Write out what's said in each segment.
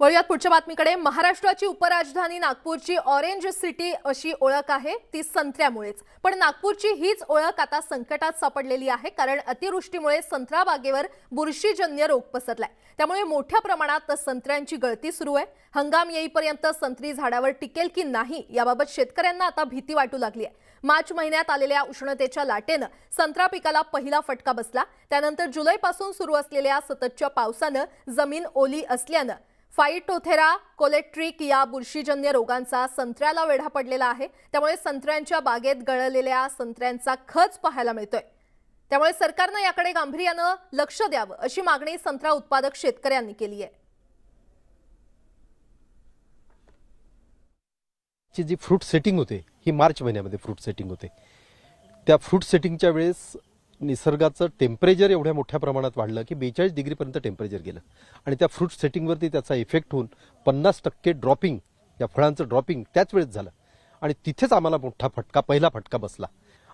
वळूयात पुढच्या बातमीकडे. महाराष्ट्राची उपराजधानी नागपूरची ऑरेंज सिटी अशी ओळख आहे ती संत्र्यामुळेच. पण नागपूरची हीच ओळख आता संकटात सापडलेली आहे कारण अतिवृष्टीमुळे संत्रा बागेवर बुरशीजन्य रोग पसरलाय. त्यामुळे मोठ्या प्रमाणात संत्र्यांची गळती सुरू आहे. हंगाम येईपर्यंत संत्री झाडावर टिकेल की नाही याबाबत शेतकऱ्यांना आता भीती वाटू लागली आहे. मार्च महिन्यात आलेल्या उष्णतेच्या लाटेनं संत्रा पिकाला पहिला फटका बसला. त्यानंतर जुलैपासून सुरू असलेल्या सततच्या पावसानं जमीन ओली असल्यानं फाईटोथेरा कोलेट्रिक या बुरशीजन्य रोगांचा संत्र्याला वेढा पडलेला आहे. त्यामुळे संत्र्यांच्या बागेत गळलेल्या संत्र्यांचा खच पाहायला मिळतोय. त्यामुळे सरकारनं याकडे गांभीर्यानं लक्ष द्यावं अशी मागणी संत्रा उत्पादक शेतकऱ्यांनी केली आहे. ची जी फ्रूट सेटिंग होते ही मार्च महिन्यामध्ये फ्रूट सेटिंग होते. त्या फ्रूट सेटिंगच्या वेळेस निसर्गाचं टेम्परेचर एवढ्या मोठ्या प्रमाणात वाढलं की बेचाळीस डिग्रीपर्यंत टेम्परेचर गेलं. आणि त्या फ्रूट सेटिंगवरती त्याचा इफेक्ट होऊन पन्नास टक्के ड्रॉपिंग या फळांचं ड्रॉपिंग त्याच वेळेस झालं. आणि तिथेच आम्हाला मोठा फटका पहिला फटका बसला.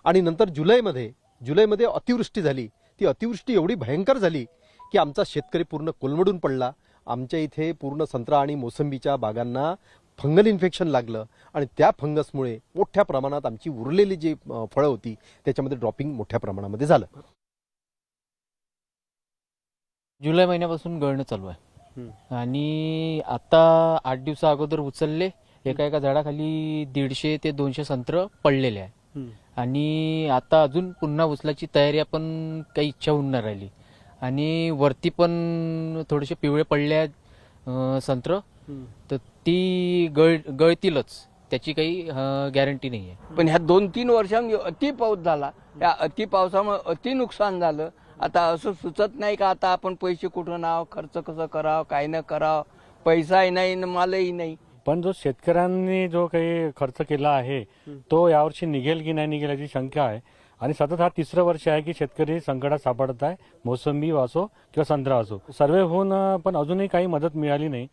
आणि नंतर जुलैमध्ये जुलैमध्ये अतिवृष्टी झाली. ती अतिवृष्टी एवढी भयंकर झाली की आमचा शेतकरी पूर्ण कोलमडून पडला. आमच्या इथे पूर्ण संत्रा आणि मोसंबीच्या बागांना फंगल इन्फेक्शन लागलं आणि त्या फंगसमुळे मोठ्या प्रमाणात आमची उरलेली जी फळं होती त्याच्यामध्ये ड्रॉपिंग मोठ्या प्रमाणामध्ये झालं. जुलै महिन्यापासून गळणं चालू आहे. आणि आता आठ दिवसा अगोदर उचलले एका एका झाडाखाली दीडशे ते दोनशे संत्र पडलेले आहे. आणि आता अजून पुन्हा उचलाची तयारी आपण काही इच्छा होऊन नाही राहिली. आणि वरती पण थोडेसे पिवळे पडले आहेत संत्र. तर ती गळ गळतीलच. त्याची काही गॅरंटी नाही आहे पण ह्या दोन तीन वर्षांनी अति पाऊस झाला. या अति पावसामुळे अति नुकसान झालं. आता असं सुचत नाही का आता आपण पैसे कुठून आव खर्च कसं करावं काय न करावं? पैसाही नाही न मालही नाही. पण जो शेतकऱ्यांनी जो काही खर्च केला आहे तो यावर्षी निघेल की नाही निघेल याची शंका आहे. आणि सतत हा तिसरं वर्ष आहे की शेतकरी संकटात सापडत आहे. मोसंबी असो किंवा संत्रा असो सर्वे होऊन पण अजूनही काही मदत मिळाली नाही.